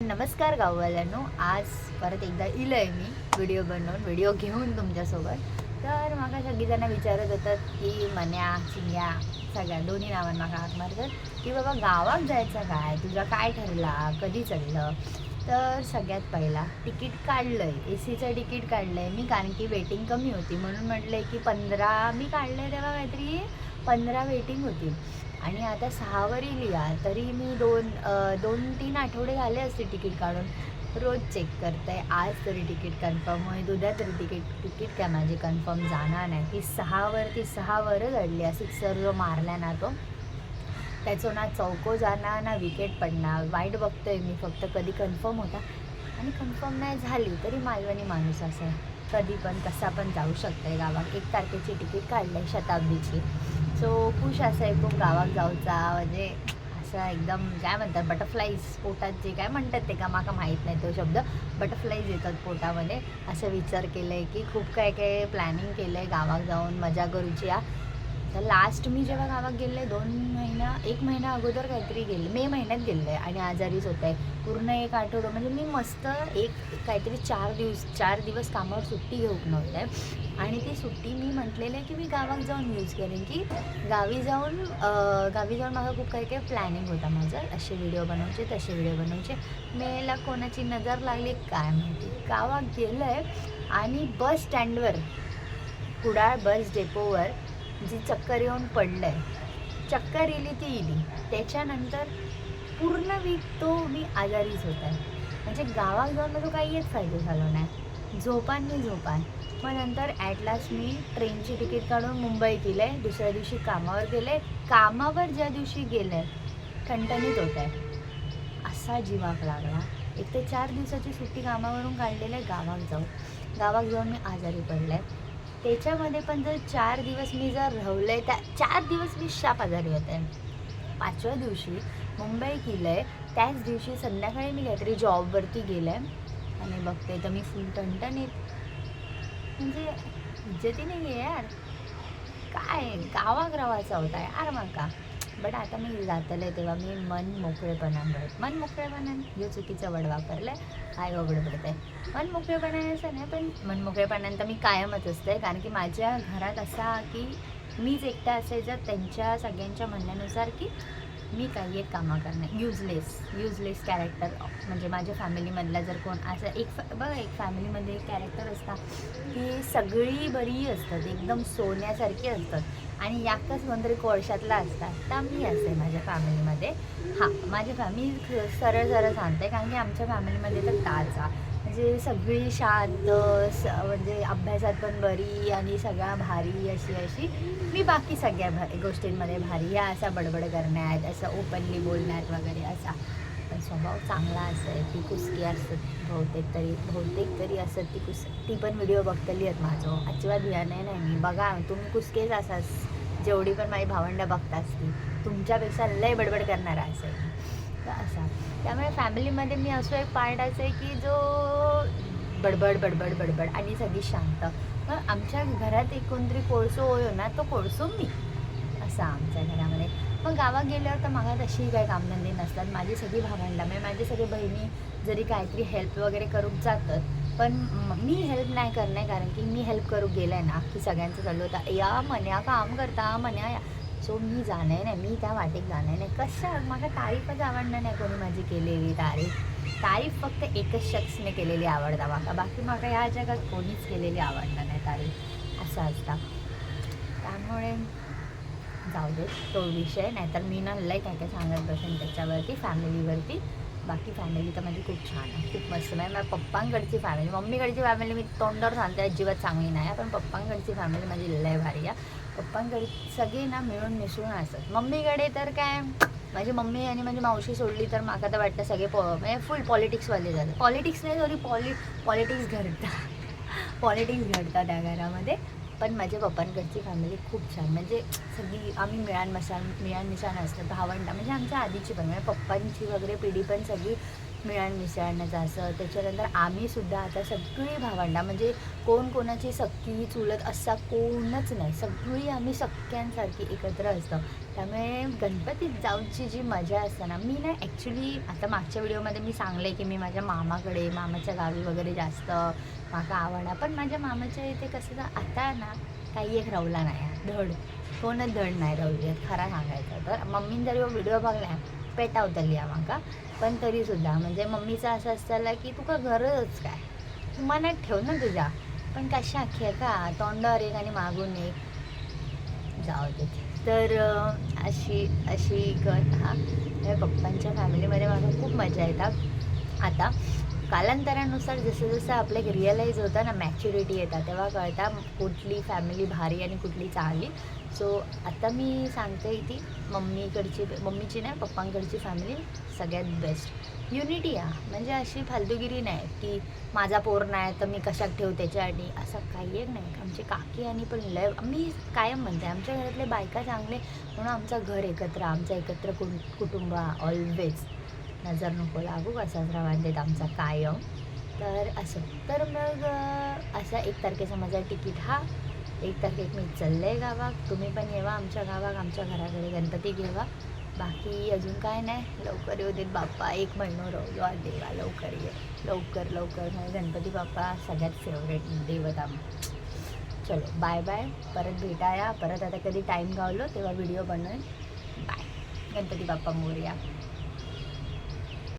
नमस्कार गाववाल्यांनो आज परत एकदा इलं आहे मी व्हिडिओ बनवून व्हिडिओ घेऊन तुमच्यासोबत. तर मला सगळीजणं विचारत होतात की मन्या चिंग्या सगळ्या दोन्ही नावांना माका हाक मारतात की बाबा गावात जायचं काय? तुझा काय ठरला? कधी चाललं? तर सगळ्यात पहिला तिकीट काढलं आहे ए सीचं तिकीट काढलं आहे मी कारण की वेटिंग कमी होती म्हणून म्हटलं आहे की पंधरा मी काढलं आहे तेव्हा काहीतरी पंधरा वेटिंग होती. आणि आता सहावर येईल या तरी मी दोन दोन तीन आठवडे झाले असते तिकीट काढून. रोज चेक करते. आज तरी तिकीट कन्फर्म होईल उद्या तरी तिकीट तिकीट काय माझी कन्फर्म जाणार नाही. ती सहावरती सहावरच अडली सिक्सर जो मारला ना तो. त्याचं ना चौको जाणार ना विकेट पडणार. वाईट बघतोय मी. फक्त कधी कन्फर्म होता. आणि कन्फर्म नाही झाली तरी मालवणी माणूस असं कधी पण कसा पण जाऊ शकते गावात. एक तारखेची तिकीट काढलं आहे शताब्दीची. सो खुश असा आहे खूप गावात जाऊचा म्हणजे असं एकदम काय म्हणतात बटरफ्लाईज पोटात जे काय म्हणतात ते का माका माहीत नाही तो शब्द बटरफ्लाईज येतात पोटामध्ये. असं विचार केलं आहे की खूप काय काय प्लॅनिंग केलं आहे गावात जाऊन मजा करूची या तर लास्ट मी जेव्हा गावात गेले दोन महिना एक महिना अगोदर काहीतरी गेले मे महिन्यात गेले आणि आजारीच होत. आहे पूर्ण एक आठवडं म्हणजे मी मस्त एक काहीतरी चार दिवस चार दिवस कामावर सुट्टी घेऊन नव्हते. आणि ती सुट्टी मी म्हटलेलं आहे की मी गावात जाऊन यूज करेन की गावी जाऊन गावी जाऊन माझा खूप काही काही प्लॅनिंग होता माझं. असे व्हिडिओ बनवायचे तसे व्हिडिओ बनवायचे मेला कोणाची नजर लागली काय माहिती. गावात गेलं आहे आणि बस स्टँडवर कुडाळ बस डेपोवर जी चक्कर येऊन पडलं आहे चक्कर इली ती इली त्याच्यानंतर पूर्ण वीक तो मी आजारीच होत. आहे म्हणजे गावात जाऊन माझं काहीच फायदा झाला नाही. झोपान मी झोपान. मग नंतर ॲट लास्ट मी ट्रेनची तिकीट काढून मुंबई गेले दुसऱ्या दिवशी कामावर गेले. कामावर ज्या दिवशी गेले ठणठणीत होत. आहे असा जीवाक लागला. एक ते चार दिवसाची सुट्टी कामावरून काढलेलं आहे गावात जाऊन. गावात जाऊन मी आजारी पडले. त्याच्यामध्ये पण जर चार दिवस मी जर राहले त्या चार दिवस मी शाप आजारी होते. पाचव्या दिवशी मुंबई गेलं आहे त्याच दिवशी संध्याकाळी मी काहीतरी जॉबवरती गेलं. आहे आणि बघते तर मी फुल टणटणीत. म्हणजे इज्जती नाही आहे यार. काय? गावाग्रवाचा होता यार मग का बट आता मी जातले तेव्हा मी मन मोकळेपणान मन मोकळेपणान ह्यो चुकीचं वड वापरलं काय अवघड आहे मन मोकळेपणाने असं नाही पण मन मोकळेपणाने तर मी कायमच असते. कारण की माझ्या घरात असा की मीच एकटा असायचं त्यांच्या सगळ्यांच्या म्हणण्यानुसार की मी काही एक कामं करणार. युजलेस युजलेस कॅरेक्टर म्हणजे माझ्या फॅमिलीमधला जर कोण असं एक फॅ- बघा एक फॅमिलीमध्ये एक कॅरेक्टर असतात की सगळी बरी असतात एकदम सोन्यासारखी असतात. आणि याकच कोणतरी कोळशातला असतात तर मी असते माझ्या फॅमिलीमध्ये हां माझी फॅमिली सरळ सरळ सांगते कारण की आमच्या फॅमिलीमध्ये तर ताजा म्हणजे सगळी शांत स म्हणजे अभ्यासात पण बरी आणि सगळ्या भारी अशी अशी. मी बाकी सगळ्या भा गोष्टींमध्ये भारी. या असा बडबड करण्यात असं ओपनली बोलण्यात वगैरे असा. पण स्वभाव चांगला असेल ती कुसकी असत बहुतेक तरी बहुतेक तरी असत ती कुस ती पण व्हिडिओ बघतली आहेत माझं. अजिबात भियाने नाही नाही. मी बघा तुम्ही कुसकेच असाच जेवढी पण माझी भावंडं बघता असतील तुमच्यापेक्षा लय बडबड करणारा असेल. तर असा? त्यामुळे फॅमिलीमध्ये मी असं एक पार्ट आहे की जो बडबड बडबड बडबड आणि सगळी शांत. मग आमच्या घरात एक कोणतरी कोळसो होयो ना तो कोळसो मी. असा आमच्या घरामध्ये. मग गावात गेल्यावर तर मला तशी काही कामधंदे नसतात. माझी सगळी भावंडा म्हणजे माझी सगळी बहिणी जरी काहीतरी हेल्प वगैरे करूक जातात पण मी हेल्प नाही करणार कारण की मी हेल्प करू आहे ना की सगळ्यांचं चालू होतं. या मन्या काम करता मन्या या. सो मी जाणे नाही मी त्या वाटेक आहे. नाही कशा मला तारीफच आवडणार नाही कोणी माझी केलेली तारीफ. तारीफ फक्त एकच शख्सने केलेली आवडता माका. बाकी माका ह्या जगात कोणीच केलेली आवडणार नाही तारीफ. असं असता. त्यामुळे जाऊ दे तो विषय. नाहीतर मी ना लय काय काय सांगत बसेन त्याच्यावरती फॅमिलीवरती. बाकी फॅमिली तर माझी खूप छान आहे. खूप मस्त आहे. माझ्या पप्पांकडची फॅमिली मम्मीकडची फॅमिली मी तोंडावर सांगते अजिबात चांगली नाही पण पप्पांकडची फॅमिली माझी लय भारी आहे. पप्पांकडे सगळे ना मिळून मिसळून असतात मम्मीकडे तर काय माझी मम्मी आणि माझी मावशी सोडली तर माका तर वाटतं सगळे पॉ म्हणजे फुल पॉलिटिक्सवाले झाले पॉलिटिक्स नाही सॉरी पॉलि पॉलिटिक्स घडतात. पॉलिटिक्स घडतात त्या घरामध्ये. पण माझ्या पप्पांकडची फॅमिली खूप छान. म्हणजे सगळी आम्ही मिळान मसाण मिळान मिशाण असतं भावंडा म्हणजे आमच्या आधीची पण म्हणजे पप्पांची वगैरे पिढी पण सगळी मिळण मिसळण्याचं असं. त्याच्यानंतर आम्हीसुद्धा आता सगळी भावंडा म्हणजे कोण कोणाची सक्की चुलत असा कोणच नाही. सगळी आम्ही सख्यांसारखी एकत्र असतो. त्यामुळे गणपतीत जाऊची जी मजा असते ना मी ना ॲक्च्युली आता मागच्या व्हिडिओमध्ये मी सांगले की मी माझ्या मामाकडे मामाच्या गावी वगैरे जास्त माका आवडा पण माझ्या मामाच्या इथे कसं तर आता ना काही एक रवला नाही धड. कोणच धड नाही रवली खरा सांगायचं तर. मम्मीन जरी व्हिडिओ बघला पेटावतली माका पण तरीसुद्धा म्हणजे मम्मीचं असं असताना की तुका गरजच काय? मनात ठेव ना तुझ्या. पण कशा आहे का? तोंडावर एक आणि मागून एक. जाऊ दे. तर अशी अशी गत हा माझ्या पप्पांच्या फॅमिलीमध्ये मला खूप मजा येतात. आता कालांतरानुसार जसं जसं आपल्या रिअलाईज होतं ना मॅच्युरिटी येतात तेव्हा कळता कुठली फॅमिली भारी आणि कुठली चांगली. सो आता मी सांगते ती मम्मीकडची मम्मीची नाही पप्पांकडची फॅमिली सगळ्यात बेस्ट युनिटी आ म्हणजे अशी फालतूगिरी नाही की माझा पोर नाही तर मी कशात ठेवू त्याच्यासाठी असं काही नाही. आमची काकी आणि पण लय मी कायम म्हणते आमच्या घरातले बायका चांगले म्हणून आमचं घर एकत्र आमचं एकत्र कुं कुटुंब ऑलवेज नजर नको लागू असाच देत आमचा कायम. तर असं. तर मग असा एक तारखेचा माझा तिकीट हा. एक तारखेक मी चालले गावाक तुम्ही पण येवा आमच्या गावाक आमच्या घराकडे गणपती घेवा. बाकी अजून काय नाही. लवकर येऊ देत बाप्पा. एक महिनो राहू आज देवा लवकर ये. लवकर लवकर. म्हणजे गणपती बाप्पा सगळ्यात फेवरेट देवता. चलो बाय बाय परत भेटाया. परत आता कधी टाईम गावलो तेव्हा व्हिडिओ बनवेन. बाय गणपती बाप्पा मोरया.